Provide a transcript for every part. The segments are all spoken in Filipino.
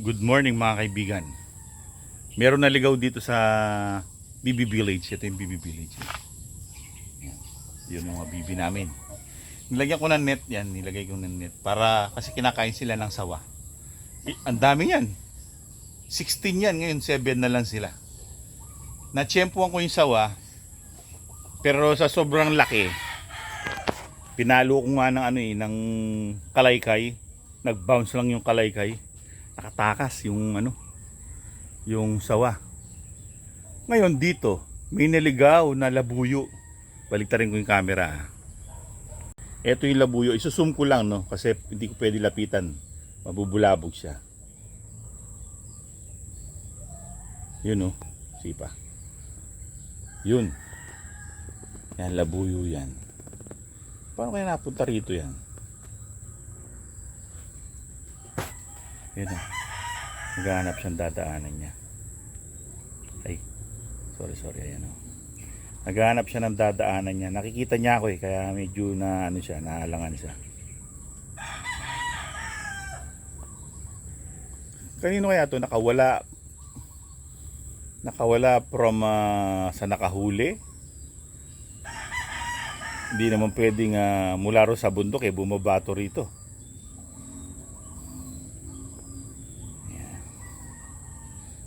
Good morning mga kaibigan. Meron naligaw dito sa BB Village. Ito yung BB Village. Yun mga BB namin. Nilagyan ko ng net yan. Nilagay ko ng net. Para kasi kinakain sila ng sawa. Eh, ang dami yan. 16 yan. Ngayon 7 na lang sila. Natsyempuan ko yung sawa. Pero sa sobrang laki, pinalo ko nga ng ano eh, ng kalaykay. Nag-bounce lang yung kalaykay nakatakas yung ano yung sawa. Ngayon dito may naligaw na labuyo. Baliktarin ko yung camera eto yung labuyo. Isusum ko lang no? Kasi hindi ko pwede lapitan. Mabubulabog siya. Yun no? Sipa. Yun. Yan labuyo yan. Paano kaya napunta rito yan Yun o. Naghahanap siyang dadaanan niya. Ay. Sorry, sorry. Ayan o. Naghahanap siya ng dadaanan niya. Nakikita niya ako eh. Kaya medyo na ano siya, naalangan siya. Kanino kaya to nakawala? Nakawala from ah, sa nakahuli? Hindi naman pwedeng ah, mula ro sa bundok eh, bumabato rito.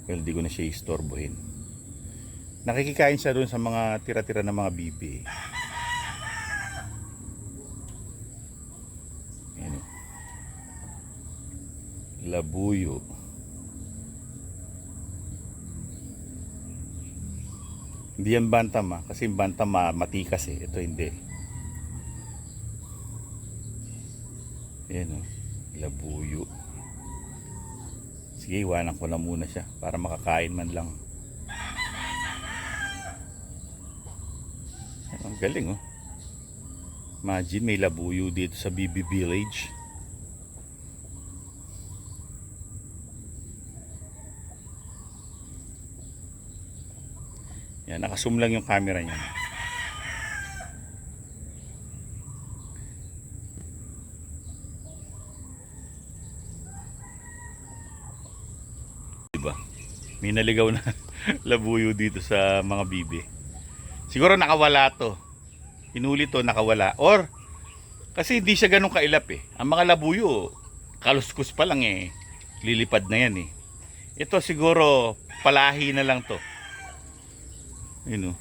Well, di ko na siya istorbohin. Nakikikain siya doon sa mga tira-tira ng mga bibi. Ayan. Labuyo. Hindi yan bantam ah. Kasi bantam matikas eh. Ito hindi. Ayan o. Labuyo. Sige, iwanan ko na muna siya para makakain man lang. Ang galing oh. Imagine may labuyo dito sa BB Village. Yan, nakasum lang yung camera niya. May naligaw na labuyo dito sa mga bibi. Siguro nakawala to. Hinuli to, nakawala. Or, kasi hindi siya ganun kailap eh. Ang mga labuyo, kaluskus pa lang eh. Lilipad na yan eh. Ito siguro, palahi na lang to. Yun o.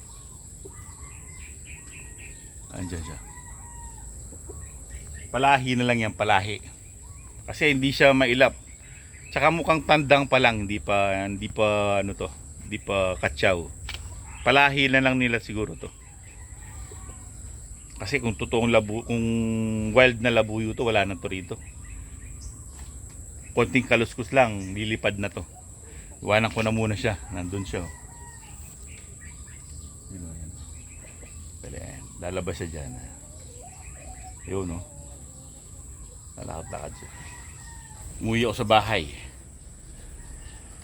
Andiyan siya. Palahi na lang yan, palahi. Kasi hindi siya mailap. Tsaka mukhang tandang pa lang, hindi pa hindi pa ano to, hindi pa katsaw. Palahi na lang nila siguro to. Kasi kung totoong labu, kung wild na labuyo to, wala na to rito. Konting kaluskus lang, lilipad na to. Iwanan ko na muna siya, nandun siya. oh. Oh, ayan. Lalabas siya dyan. ah. Yun, no? Lalakad-lakad siya. Umuwi ako sa bahay.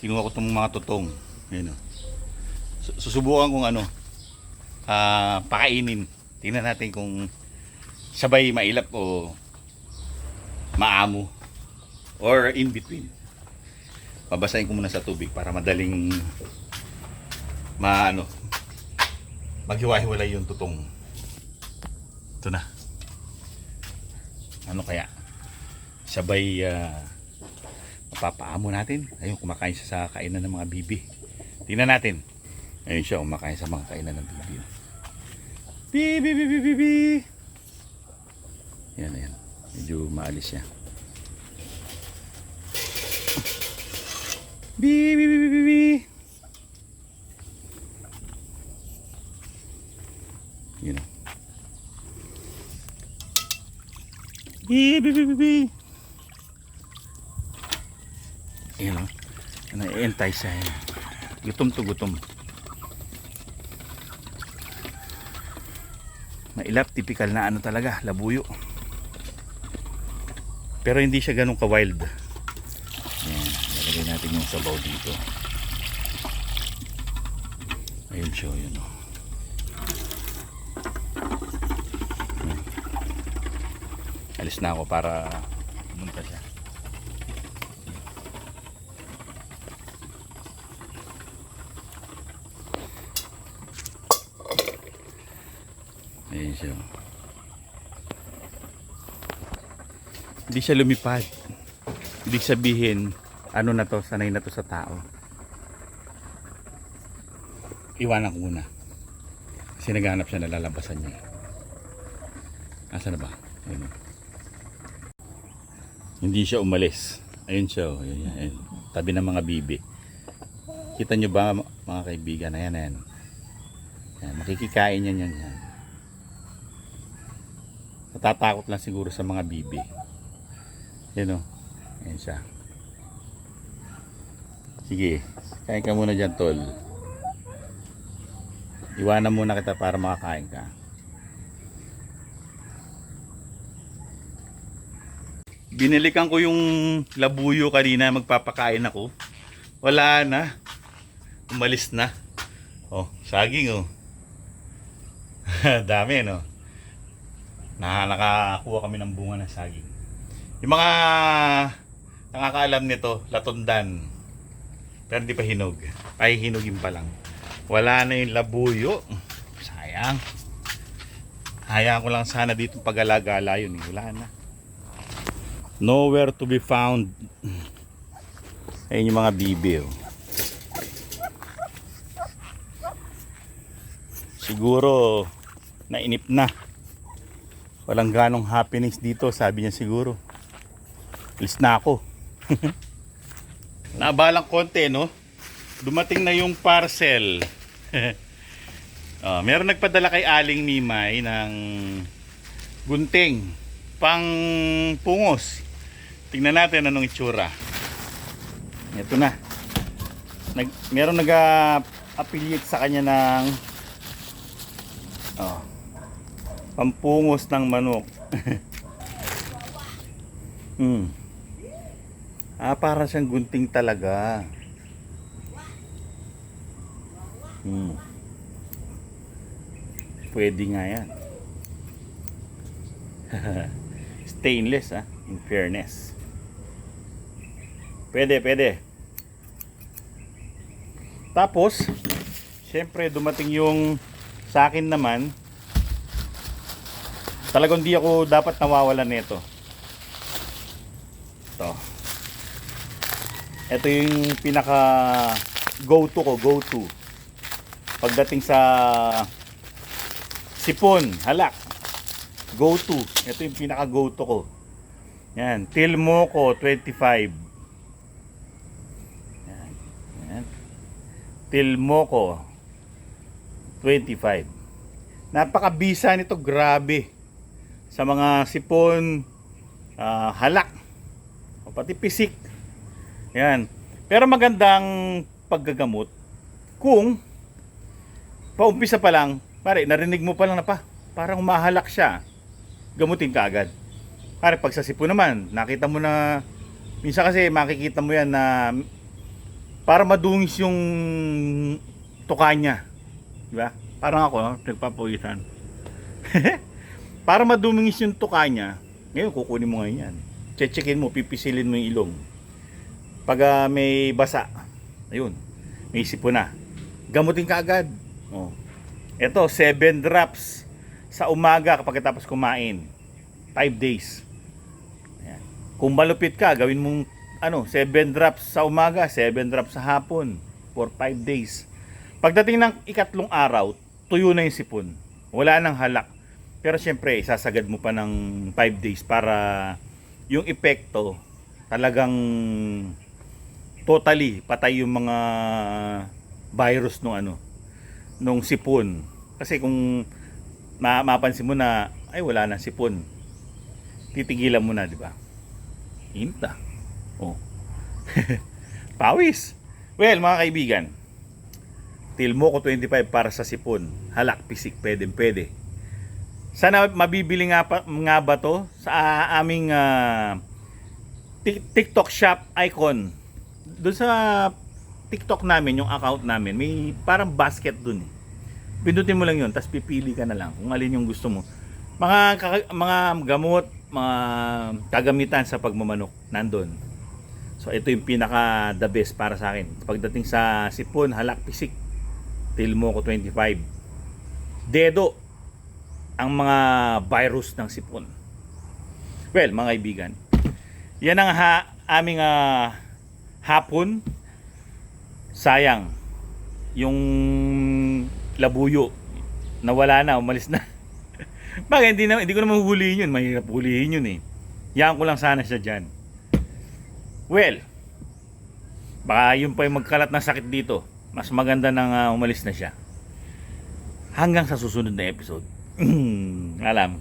Kinuha ko itong mga tutong. Ayan o. Su- Susubukan kong ano, ah, pakainin. Tingnan natin kung sabay mailap o maamo. Or in between. Babasahin ko muna sa tubig para madaling maano maghiwa-hiwalay yung tutong. Ito na. Ano kaya? sabay uh, mapapaamo natin. Ayun, kumakain siya sa kainan ng mga bibi. Tingnan natin. Ayun siya, kumakain sa mga kainan ng bibi. Bibi, bibi, bibi. Yan, yan. Medyo maalis siya. Bibi, bibi, bibi, bibi. Yun. Bibi, bibi, bibi. Ayan o. Entice siya. Ayan. Gutom to gutom. Mailap, typical na ano talaga, labuyo. Pero hindi siya ganun ka-wild. Ayan, lalagay natin yung sabaw dito. Ayun siya, yun o. Ayan. Alis na ako para pumunta siya. siya. Hindi siya lumipad. Ibig sabihin, ano na to, sanay na to sa tao. Iwanan ko muna. Kasi naghanap siya, nalalabasan niya. Asa na ba? Ayun. Hindi siya umalis. Ayun siya, oh. ayun, ayun. Tabi ng mga bibi. Kita nyo ba mga kaibigan? Ayan, ayan. ayan makikikain niya niyan. Yan. Natatakot lang siguro sa mga bibi. Yan o. Ayan siya. Sige. Kain ka muna dyan, tol. Iwanan muna kita para makakain ka. Binilikan ko yung labuyo kanina magpapakain ako. Wala na. Umalis na. Oh, saging oh. Dami no. Na nakakuha kami ng bunga ng saging. Yung mga nakakaalam nito, latundan. Pero hindi pa hinog. Ay hinugin pa lang. Wala na yung labuyo. Sayang. Hayaan ko lang sana dito pag-alagala yun. Eh. Wala na. Nowhere to be found. Ayun yung mga bibi. Oh. Siguro nainip na. Walang ganong happiness dito, sabi niya siguro. Alis na ako. Nabalang konti, no? Dumating na yung parcel. Ah, meron nagpadala kay Aling Mimay ng gunting pang pungos. Tingnan natin anong itsura. Ito na. Nag, meron nag-affiliate sa kanya ng oh, pampungos ng manok. hmm. Ah, para siyang gunting talaga. Hmm. Pwede nga yan. Stainless ah, in fairness. Pwede, pwede. Tapos, syempre dumating yung sa akin naman, talagang di ako dapat nawawalan nito. Ito. Ito yung pinaka go to ko, go to. Pagdating sa sipon, halak. Go to. Ito yung pinaka go to ko. Yan, Tilmoco 25. Yan. Yan. Tilmoco 25. Napakabisa nito, grabe. Sa mga sipon, ah, halak, o pati pisik. Yan. Pero magandang paggagamot kung paumpisa pa lang, pare, narinig mo pa lang na pa, parang umahalak siya, gamutin ka agad. Pare, pag sa sipon naman, nakita mo na, minsan kasi makikita mo yan na para madungis yung tuka niya. Di ba? Parang ako, nagpapawisan. para madumingis yung tuka niya, ngayon kukunin mo ngayon yan. Checkin mo, pipisilin mo yung ilong. Pag ah, may basa, ayun, may sipon na. Gamutin ka agad. Oh. Ito, 7 drops sa umaga kapag tapos kumain. 5 days. Ayan. Kung malupit ka, gawin mong ano, 7 drops sa umaga, 7 drops sa hapon for 5 days. Pagdating ng ikatlong araw, tuyo na yung sipon. Wala nang halak. Pero syempre, sasagad mo pa ng 5 days para yung epekto talagang totally patay yung mga virus nung ano nung sipon. Kasi kung ma mapansin mo na ay wala na sipon. Titigilan mo na, di ba? Inta. Oh. Pawis. Well, mga kaibigan, Tilmo ko 25 para sa sipon. Halak pisik, pwede, pwede. Sana mabibili nga, pa, nga ba to sa aming Tik- TikTok shop icon. Doon sa TikTok namin, yung account namin, may parang basket dun eh. Pindutin mo lang yun, tapos pipili ka na lang kung alin yung gusto mo. Mga, mga gamot, mga kagamitan sa pagmamanok, nandun. So ito yung pinaka the best para sa akin. Pagdating sa sipon, halak, pisik, tilmo ko 25. Dedo ang mga virus ng sipon. Well, mga kaibigan, Yan ang ha, aming ah, hapon. Sayang. Yung labuyo nawala na, umalis na. Bakit hindi, na, hindi ko naman huhulihin yun. Mahirap hulihin yun eh. Yan ko lang sana siya dyan. Well, baka yun pa yung magkalat ng sakit dito. Mas maganda nang ah, umalis na siya. Hanggang sa susunod na episode. Alam.